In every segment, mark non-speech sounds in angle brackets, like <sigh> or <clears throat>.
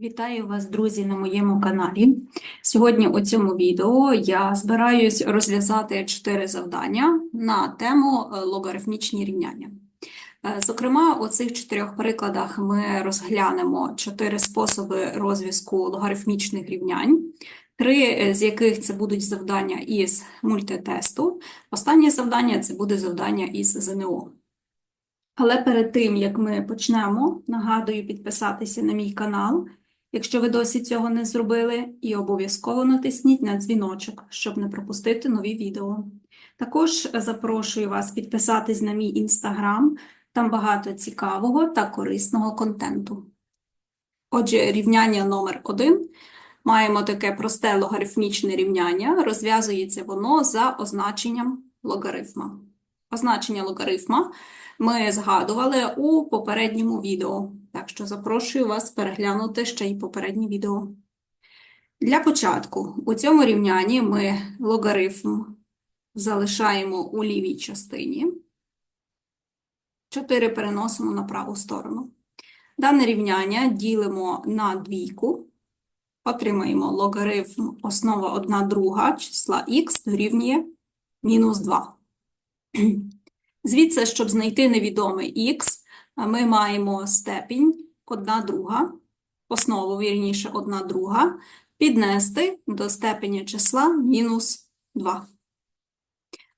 Вітаю вас, друзі, на моєму каналі. Сьогодні у цьому відео я збираюсь розв'язати чотири завдання на тему е, логарифмічні рівняння. Е, Зокрема, у цих чотирьох прикладах ми розглянемо чотири способи розв'язку логарифмічних рівнянь, три е, з яких це будуть завдання із мультитесту. Останнє завдання це буде завдання із ЗНО. Але перед тим, як ми почнемо, нагадую підписатися на мій канал, якщо ви досі цього не зробили, і обов'язково натисніть на дзвіночок, щоб не пропустити нові відео. Також запрошую вас підписатись на мій інстаграм, там багато цікавого та корисного контенту. Отже, рівняння номер 1 маємо таке просте логарифмічне рівняння, розв'язується воно за означенням логарифма. Означення логарифма ми згадували у попередньому відео, так що запрошую вас переглянути ще й попереднє відео. Для початку у цьому рівнянні ми логарифм залишаємо у лівій частині, 4 переносимо на праву сторону. Дане рівняння ділимо на двійку, отримаємо логарифм основа 1 друга числа х дорівнює мінус 2. Звідси, щоб знайти невідомий х, ми маємо степінь 1 друга, основу, вірніше, 1 друга, піднести до степеня числа мінус 2.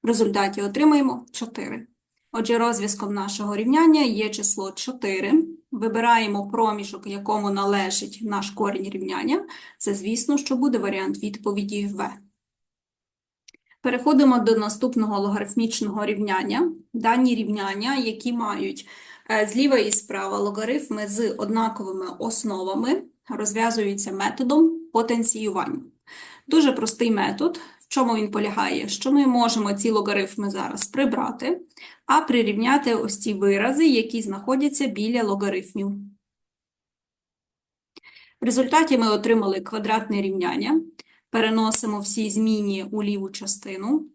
В результаті отримаємо 4. Отже, розв'язком нашого рівняння є число 4. Вибираємо проміжок, якому належить наш корінь рівняння. Це, звісно, що буде варіант відповіді В. Переходимо до наступного логарифмічного рівняння. Дані рівняння, які мають зліва і справа логарифми з однаковими основами, розв'язуються методом потенціювання. Дуже простий метод. В чому він полягає? Що ми можемо ці логарифми зараз прибрати, а прирівняти ось ці вирази, які знаходяться біля логарифмів. В результаті ми отримали квадратне рівняння. Переносимо всі змінні у ліву частину.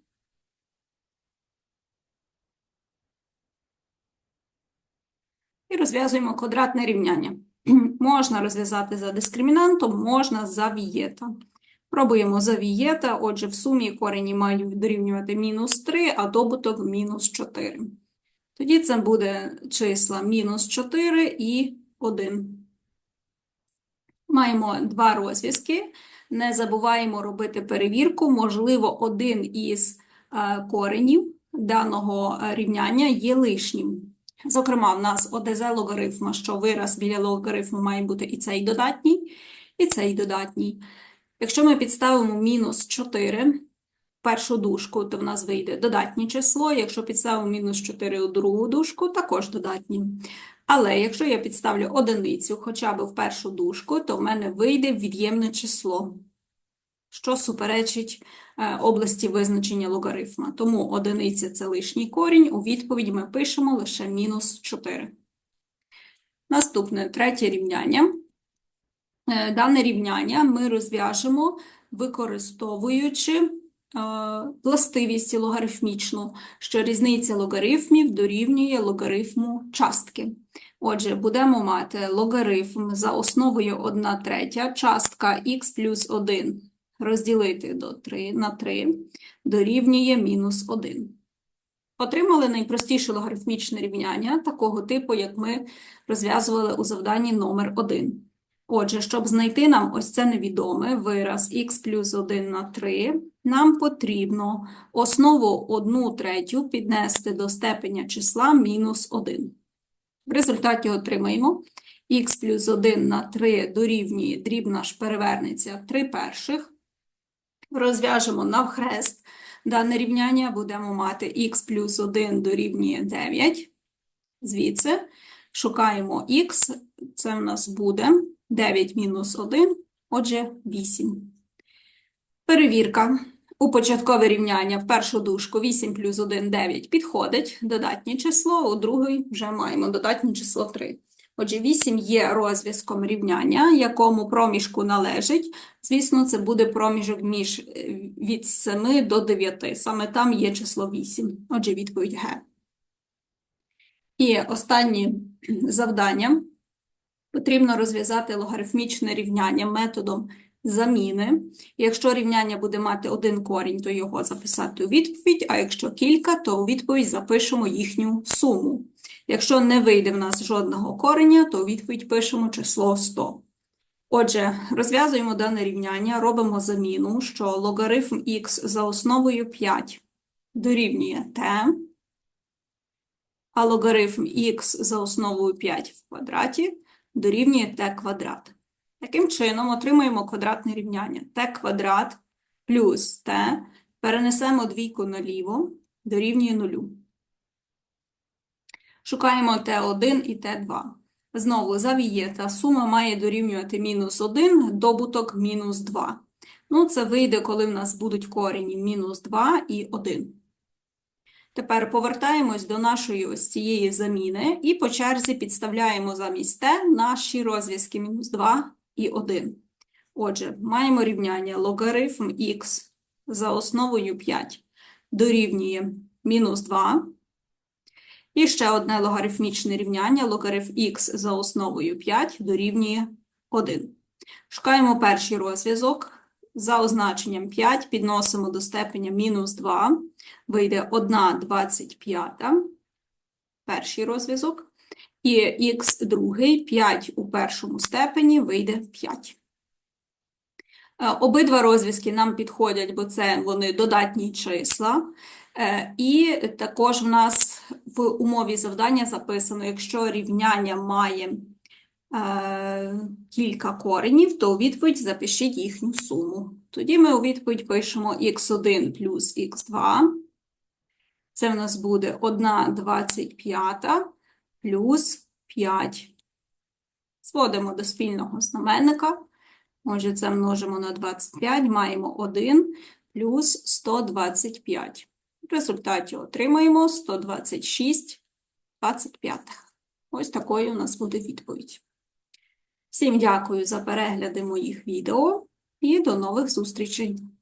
І розв'язуємо квадратне рівняння. <clears throat> Можна розв'язати за дискримінантом, можна за вієта. Пробуємо за вієта, отже, в сумі корені мають дорівнювати мінус 3, а добуток мінус 4. Тоді це буде числа мінус 4 і 1. Маємо два розв'язки. Не забуваємо робити перевірку, можливо, один із е, коренів даного рівняння є лишнім. Зокрема, в нас ОДЗ логарифма, що вираз біля логарифму має бути і цей додатній, і цей додатній. Якщо ми підставимо мінус 4 в першу дужку, то в нас вийде додатнє число. Якщо підставимо мінус 4 у другу дужку, також додатні. Але якщо я підставлю одиницю хоча б в першу дужку, то в мене вийде від'ємне число, що суперечить е, області визначення логарифма. Тому одиниця – це лишній корінь, у відповідь ми пишемо лише мінус 4. Наступне, третє рівняння. Е, Дане рівняння ми розв'яжемо, використовуючи е, властивість логарифмічну, що різниця логарифмів дорівнює логарифму частки. Отже, будемо мати логарифм за основою 1 третя, частка х плюс 1 розділити до 3 на 3 дорівнює мінус 1. Отримали найпростіше логарифмічне рівняння такого типу, як ми розв'язували у завданні номер 1. Отже, щоб знайти нам ось це невідоме вираз х плюс 1 на 3, нам потрібно основу 1 третю піднести до степеня числа мінус 1. В результаті отримаємо х плюс 1 на 3 дорівнює дріб наш перевернеться 3 перших. Розв'яжемо навхрест дане рівняння, будемо мати х плюс 1 дорівнює 9. Звідси шукаємо х, це в нас буде 9 мінус 1, отже 8. Перевірка. У початкове рівняння в першу дужку 8 плюс 1 – 9 підходить, додатнє число, у другий вже маємо додатнє число 3. Отже, 8 є розв'язком рівняння, якому проміжку належить. Звісно, це буде проміжок між е, від 7 до 9. Саме там є число 8. Отже, відповідь Г. І останнє завдання Потрібно розв'язати логарифмічне рівняння методом заміни. Якщо рівняння буде мати один корінь, то його записати у відповідь, а якщо кілька, то у відповідь запишемо їхню суму. Якщо не вийде в нас жодного кореня, то у відповідь пишемо число 100. Отже, розв'язуємо дане рівняння, робимо заміну, що логарифм х за основою 5 дорівнює t, а логарифм х за основою 5 в квадраті дорівнює t квадрат. Таким чином, отримуємо квадратне рівняння t квадрат плюс t, перенесемо двійку наліво, дорівнює нулю. Шукаємо t1 і t2. Знову завієта сума має дорівнювати мінус 1, добуток мінус 2. Ну, це вийде, коли в нас будуть корені мінус 2 і 1. Тепер повертаємось до нашої ось цієї заміни і по черзі підставляємо замість t наші розв'язки мінус 2 і 1. Отже, маємо рівняння логарифм х за основою 5 дорівнює мінус 2. І ще одне логарифмічне рівняння логарифм х за основою 5 дорівнює 1. Шукаємо перший розв'язок. За означенням 5 підносимо до степеня мінус 2. Вийде 1 25. Перший розв'язок. І х другий, 5 у першому степені вийде 5. Е, Обидва розв'язки нам підходять, бо це вони додатні числа. Е, І також в нас в умові завдання записано, якщо рівняння має е, кілька коренів, то у відповідь запишіть їхню суму. Тоді ми у відповідь пишемо х1 плюс х2. Це в нас буде 1 25 плюс 5. Зводимо до спільного знаменника. Отже, це множимо на 25, маємо 1 плюс 125. В результаті отримаємо 126 25. Ось такою у нас буде відповідь. Всім дякую за перегляди моїх відео і до нових зустрічей!